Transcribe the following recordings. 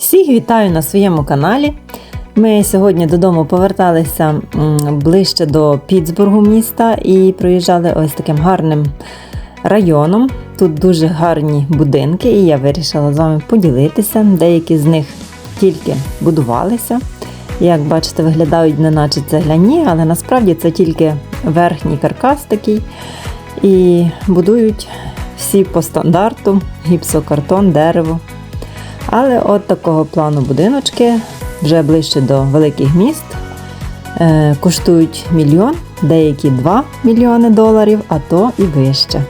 Всіх вітаю на своєму каналі. Ми сьогодні додому поверталися ближче до Пітсбургу міста і проїжджали ось таким гарним районом. Тут дуже гарні будинки, і я вирішила з вами поділитися. Деякі з них тільки будувалися. Як бачите, виглядають неначе цегляні, але насправді це тільки верхній каркас такий. І будують всі по стандарту: гіпсокартон, дерево. Але от такого плану будиночки вже ближче до великих міст е, коштують мільйон, деякі 2 мільйони доларів, а то і вище.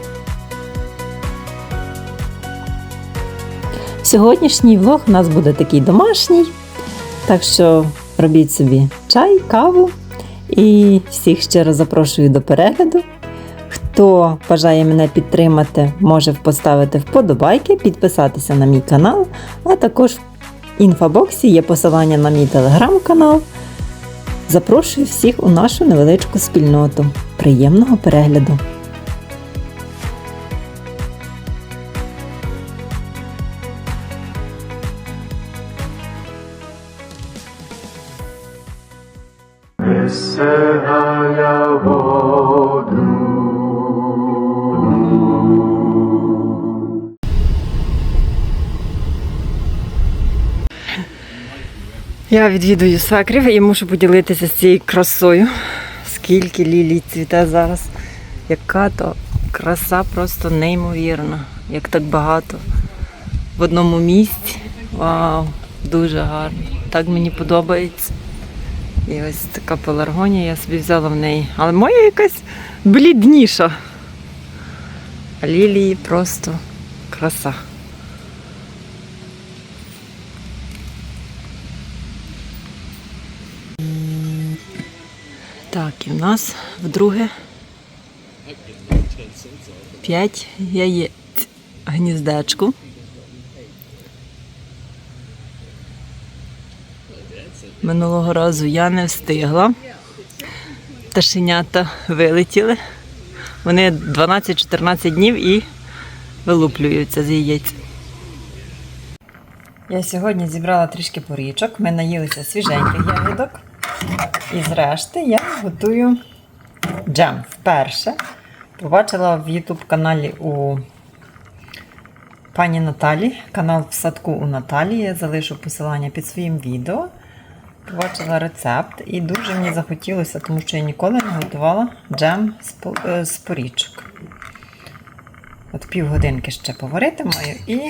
Сьогоднішній влог у нас буде такий домашній, так що робіть собі чай, каву і всіх щиро запрошую до перегляду. Хто бажає мене підтримати, може поставити вподобайки, підписатися на мій канал, а також в інфобоксі є посилання на мій телеграм-канал. Запрошую всіх у нашу невеличку спільноту. Приємного перегляду! Веселая воду. Я відвідую свекрів і мушу поділитися з цією красою. Скільки лілій цвіте зараз. Яка то краса просто неймовірна. Як так багато в одному місці. Вау, дуже гарно. Так мені подобається. І ось така пеларгонія я собі взяла в неї. Але моя якась блідніша. А лілії просто краса. Так, і в нас вдруге 5 яєць гніздечку. Минулого разу я не встигла. Пташенята вилетіли. Вони 12-14 днів і вилуплюються з яєць. Я сьогодні зібрала трішки порічок. Ми наїлися свіженьких ягідок. І зрешти я готую джем вперше. Побачила в YouTube каналі у пані Наталі, канал в садку у Наталі. Я залишу посилання під своїм відео. Побачила рецепт і дуже мені захотілося, тому що я ніколи не готувала джем з е, порічок. От півгодинки ще поварити маю і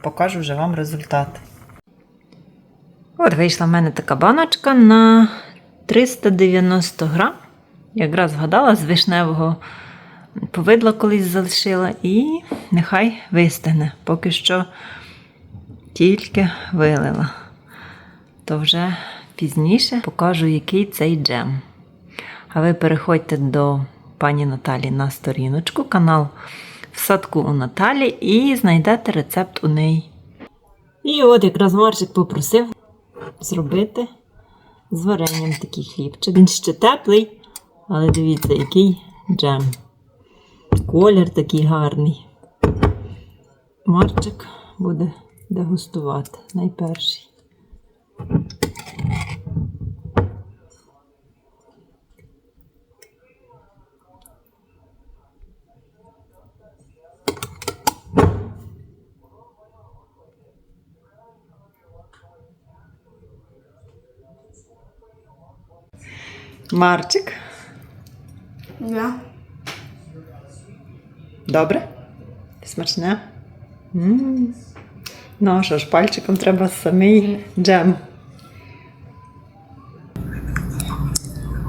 покажу вже вам результат. От вийшла в мене така баночка на 390 грам. Якраз згадала з вишневого повидла колись залишила, і нехай вистигне. Поки що тільки вилила. То вже пізніше покажу, який цей джем. А ви переходьте до пані Наталі на сторіночку, канал в садку у Наталі, і знайдете рецепт у неї. І от якраз Марчик попросив зробити з варенням такий хлібчик. Він ще теплий, але дивіться, який джем. Колір такий гарний. Марчик буде дегустувати найперший. Марчик, Да. добре? Смачне? м Ну, що ж, пальчиком треба самий джем.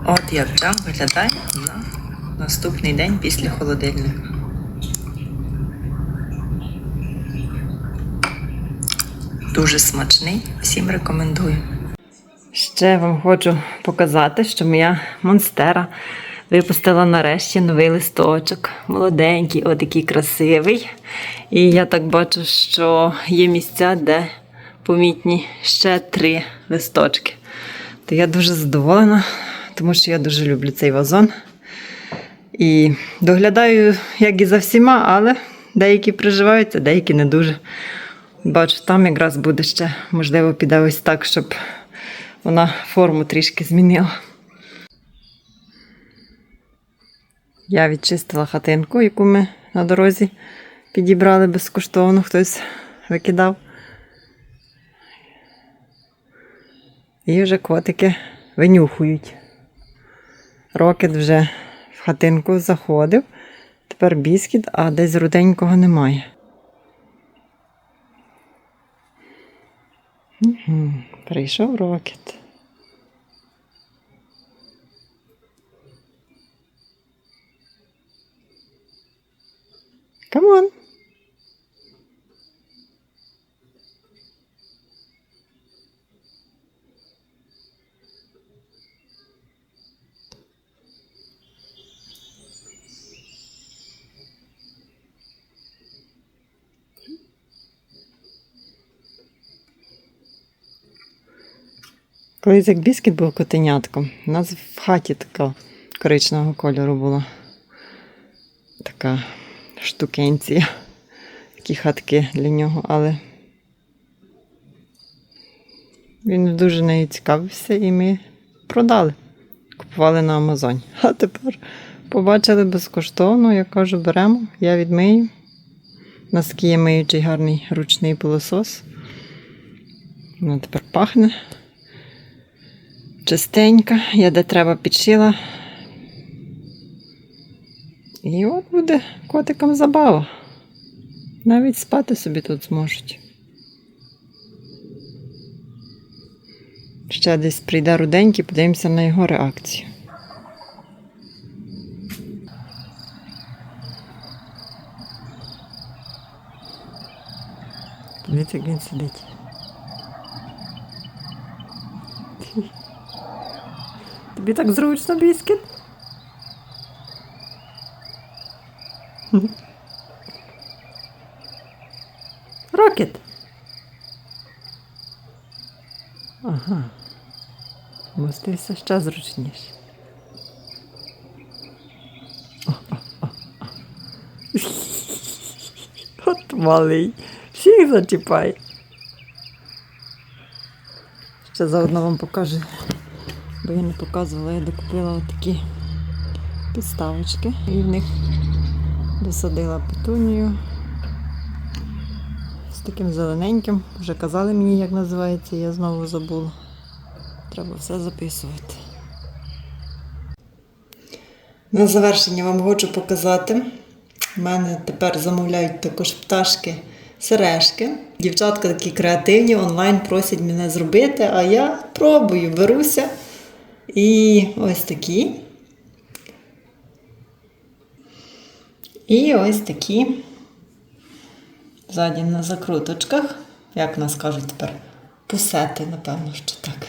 От як джем виглядає на наступний день після холодильника. Дуже смачний, всім рекомендую. Ще вам хочу показати, що моя монстера випустила нарешті новий листочок. Молоденький, отакий красивий. І я так бачу, що є місця, де помітні ще три листочки. То я дуже задоволена, тому що я дуже люблю цей вазон. І доглядаю, як і за всіма, але деякі приживаються, деякі не дуже. Бачу, там якраз буде ще, можливо, піде ось так, щоб вона форму трішки змінила. Я відчистила хатинку, яку ми на дорозі підібрали безкоштовно, хтось викидав. І вже котики винюхують. Рокет вже в хатинку заходив. Тепер біскіт, а десь руденького немає. Угу. Прийшов рокет. Камон. Колись як біскіт був котенятком, у нас в хаті така коричневого кольору була така штукенція, такі хатки для нього, але він дуже нею цікавився і ми продали. Купували на Амазоні. А тепер побачили безкоштовно, я кажу, беремо, я відмию. У нас є миючий гарний ручний пилосос. Воно тепер пахне чистенька, я де треба підшила. І от буде котикам забава. Навіть спати собі тут зможуть. Ще десь прийде руденький, подивимося на його реакцію. Дивіться, як він сидить. Тобі так зручно, біскіт? Рокет. Ага. Мостився ще зручніше. От малий. Всіх зачіпай. Ще заодно вам покажу бо я не показувала, я докупила такі підставочки і в них досадила петунію з таким зелененьким. Вже казали мені, як називається, я знову забула. Треба все записувати. На завершення вам хочу показати. У мене тепер замовляють також пташки сережки. Дівчатка такі креативні, онлайн просять мене зробити, а я пробую, беруся. І ось такі. І ось такі. Ззаді на закруточках. Як нас кажуть тепер? Пусети, напевно, що так.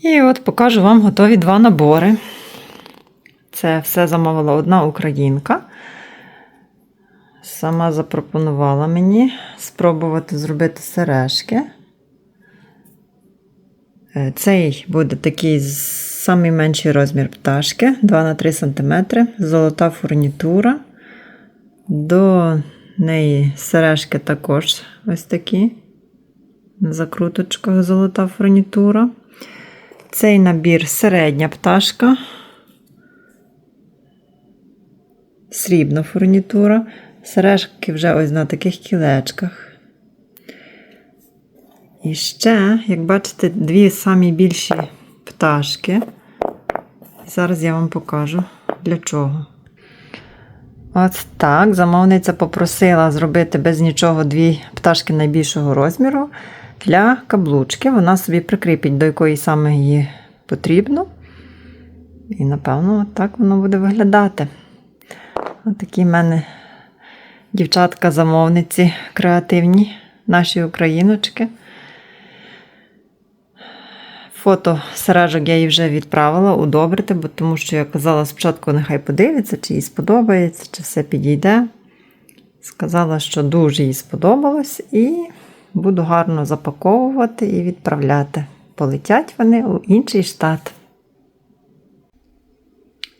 І от покажу вам готові два набори. Це все замовила одна українка. Сама запропонувала мені спробувати зробити сережки. Е, Цей буде такий самий менший розмір пташки 2 на 3 см, золота фурнітура. До неї сережки також ось такі. На закруточках золота фурнітура. Цей набір середня пташка. Срібна фурнітура. Сережки вже ось на таких кілечках. І ще, як бачите, дві самі більші пташки. Зараз я вам покажу для чого. От так, замовниця попросила зробити без нічого дві пташки найбільшого розміру для каблучки. Вона собі прикріпить, до якої саме її потрібно. І, напевно, так воно буде виглядати. Ось такі в мене дівчатка-замовниці креативні, наші україночки. Фото сережок я їй вже відправила удобрити, бо тому що я казала спочатку, нехай подивиться, чи їй сподобається, чи все підійде. Сказала, що дуже їй сподобалось, і буду гарно запаковувати і відправляти. Полетять вони у інший штат.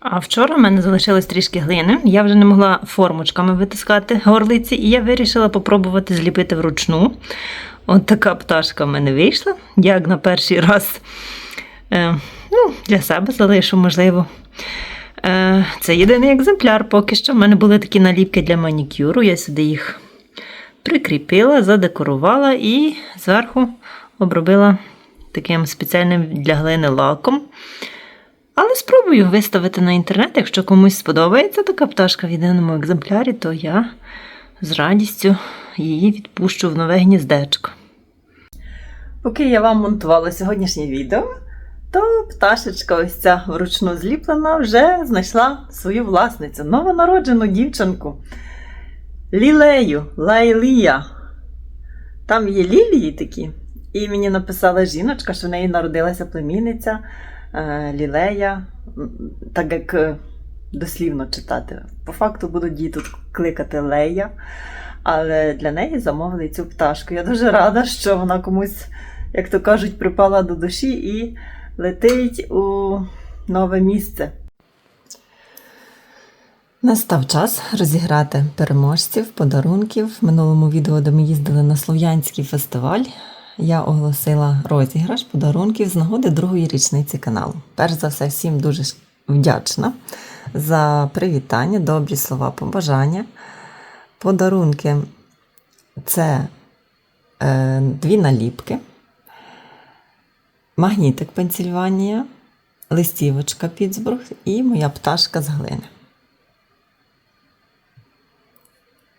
А вчора в мене залишилось трішки глини. Я вже не могла формочками витискати горлиці, і я вирішила попробувати зліпити вручну. От така пташка в мене вийшла. Як на перший раз е, ну, для себе залишу, можливо. Е, це єдиний екземпляр. Поки що в мене були такі наліпки для манікюру. Я сюди їх прикріпила, задекорувала і зверху обробила таким спеціальним для глини лаком. Але спробую виставити на інтернет, якщо комусь сподобається така пташка в єдиному екземплярі, то я з радістю її відпущу в нове гніздечко. Поки я вам монтувала сьогоднішнє відео, то пташечка ось ця вручну зліплена вже знайшла свою власницю, новонароджену дівчинку. Лілею, Лайлія. Там є лілії такі. І мені написала жіночка, що в неї народилася племінниця е, Лілея, так як е, дослівно читати. По факту будуть її тут кликати Лея. Але для неї замовили цю пташку. Я дуже рада, що вона комусь, як то кажуть, припала до душі і летить у нове місце. Настав час розіграти переможців, подарунків. В минулому відео, де ми їздили на Слов'янський фестиваль, я оголосила розіграш подарунків з нагоди другої річниці каналу. Перш за все, всім дуже вдячна за привітання, добрі слова, побажання. Подарунки це е, дві наліпки, магнітик Пенсільванія, листівочка Пітсбург і моя пташка з глини.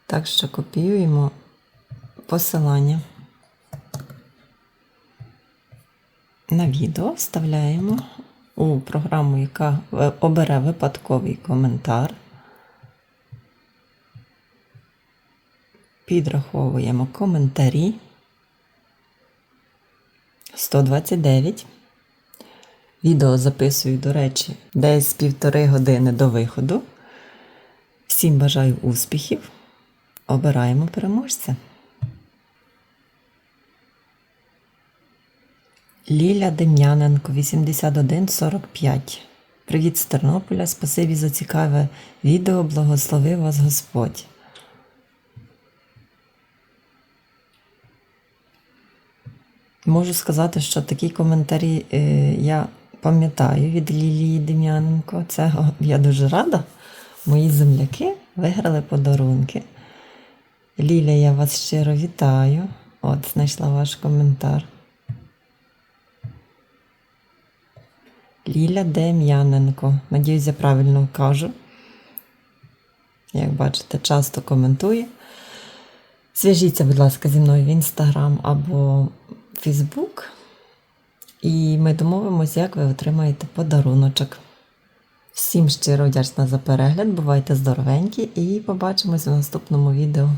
Так що копіюємо посилання на відео, вставляємо у програму, яка обере випадковий коментар. Підраховуємо коментарі. 129. Відео записую, до речі, десь півтори години до виходу. Всім бажаю успіхів. Обираємо переможця. Ліля Дем'яненко, 8145. Привіт з Тернополя. Спасибі за цікаве відео. Благослови вас Господь. Можу сказати, що такі коментарі е, я пам'ятаю від Лілії Дем'яненко. Це я дуже рада. Мої земляки виграли подарунки. Ліля, я вас щиро вітаю. От, знайшла ваш коментар. Ліля Дем'яненко. Надіюсь, я правильно кажу. Як бачите, часто коментує. Зв'яжіться, будь ласка, зі мною в інстаграм або Фейсбук. І ми домовимося, як ви отримаєте подаруночок. Всім щиро вдячна за перегляд. Бувайте здоровенькі і побачимось у наступному відео.